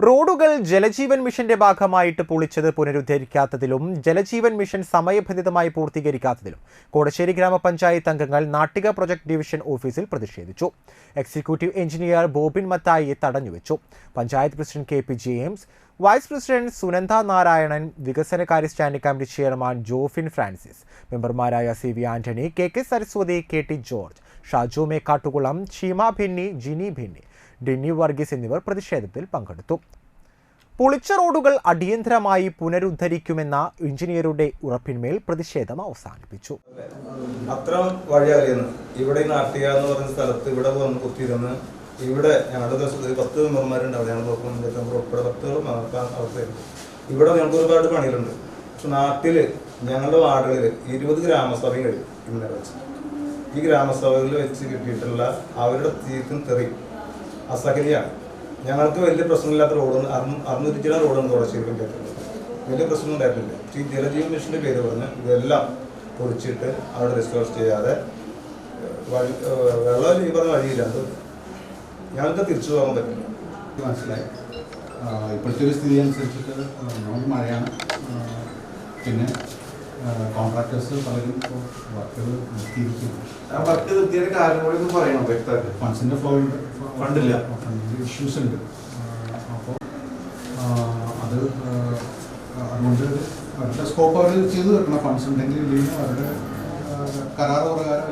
റോഡുകൾ ജലജീവൻ മിഷന്റെ ഭാഗമായിട്ട് പൊളിച്ചത് പുനരുദ്ധരിക്കാത്തതിലും ജലജീവൻ മിഷൻ സമയബന്ധിതമായി പൂർത്തീകരിക്കാത്തതിലും കോടശ്ശേരി ഗ്രാമപഞ്ചായത്ത് അംഗങ്ങൾ നാട്ടിക പ്രൊജക്ട് ഡിവിഷൻ ഓഫീസിൽ പ്രതിഷേധിച്ചു. എക്സിക്യൂട്ടീവ് എഞ്ചിനീയർ ബോബിൻ മത്തായിയെ തടഞ്ഞുവെച്ചു. Panchayat president K P James vice president Sunanda Narayanan വികസനകാര്യ standing committee chairman Jofin Francis മെമ്പർമാരായ C V Antony K K Saraswathi K T George Shaju Mekkattukulam Sheema Bhinni Jini Bhinni Denny Varghese എന്നിവർ പ്രതിഷേധത്തിൽ പങ്കെടുത്തു. പൊളിച്ച റോഡുകൾ അടിയന്തരമായി പുനരുദ്ധരിക്കുമെന്ന എഞ്ചിനീയറുടെ ഉറപ്പിന്മേൽ പ്രതിഷേധം അവസാനിപ്പിച്ചു. അത്ര വഴി അറിയുന്നു. ഇവിടെ നാട്ടിക എന്ന് പറയുന്ന സ്ഥലത്ത് ഇവിടെ വന്ന് കുത്തിയിരുന്ന് ഇവിടെ ഞങ്ങളുടെ പത്ത് മെമ്പർമാരുണ്ടാവും ഞങ്ങൾ മെമ്പർ ഉൾപ്പെടെ പത്ത് അവസ്ഥയുണ്ട് ഇവിടെ ഞങ്ങൾക്ക് ഒരുപാട് പണികളുണ്ട്. പക്ഷെ നാട്ടിൽ ഞങ്ങളുടെ വാർഡുകളിൽ ഇരുപത് ഗ്രാമസഭകൾ ഇന്നലെ വെച്ച്. ഈ ഗ്രാമസഭകളിൽ വെച്ച് കിട്ടിയിട്ടുള്ള അവരുടെ തീർത്തും തെറി. അസഹനീയാണ് ഞങ്ങൾക്ക് വലിയ പ്രശ്നമില്ലാത്ത റോഡ് അറുന്നൂറ്റി ചില റോഡാണ് തുടശ്ശേരി വലിയ പ്രശ്നം ഉണ്ടായിട്ടില്ല. ഈ ജലജീവൻ മിഷന്റെ പേര് പറഞ്ഞ് ഇതെല്ലാം പൊളിച്ചിട്ട് അവിടെ റിസ്റ്റോർ ചെയ്യാതെ വഴി വെള്ളം ഈ പറഞ്ഞ വഴിയില്ലാണ്ട് ഞങ്ങൾക്ക് തിരിച്ചു പോകാൻ പറ്റില്ല. മനസ്സിലായി. ഇപ്പോഴത്തെ ഒരു സ്ഥിതി അനുസരിച്ചിട്ട് നമുക്ക് മഴയാണ്. പിന്നെ കോൺട്രാക്ടേഴ്സ് പലരും ഇപ്പോൾ വർക്കുകൾ നിർത്തിയിരിക്കുന്നു. ആ വർക്ക് നിർത്തിയതിന്റെ കാര്യം കൂടി ഒന്ന് പറയണം വ്യക്തമായിട്ട്. ഫണ്ട്സിന്റെ ഫ്ലോ ഫണ്ടില്ല. ഇഷ്യൂസ് ഉണ്ട് അപ്പോൾ അത് അതുകൊണ്ട് അവരുടെ സ്കോപ്പ് അവർ ചെയ്തു തീർക്കണം ഫണ്ട്സ് ഉണ്ടെങ്കിൽ അവരുടെ കരാറ് പ്രകാരം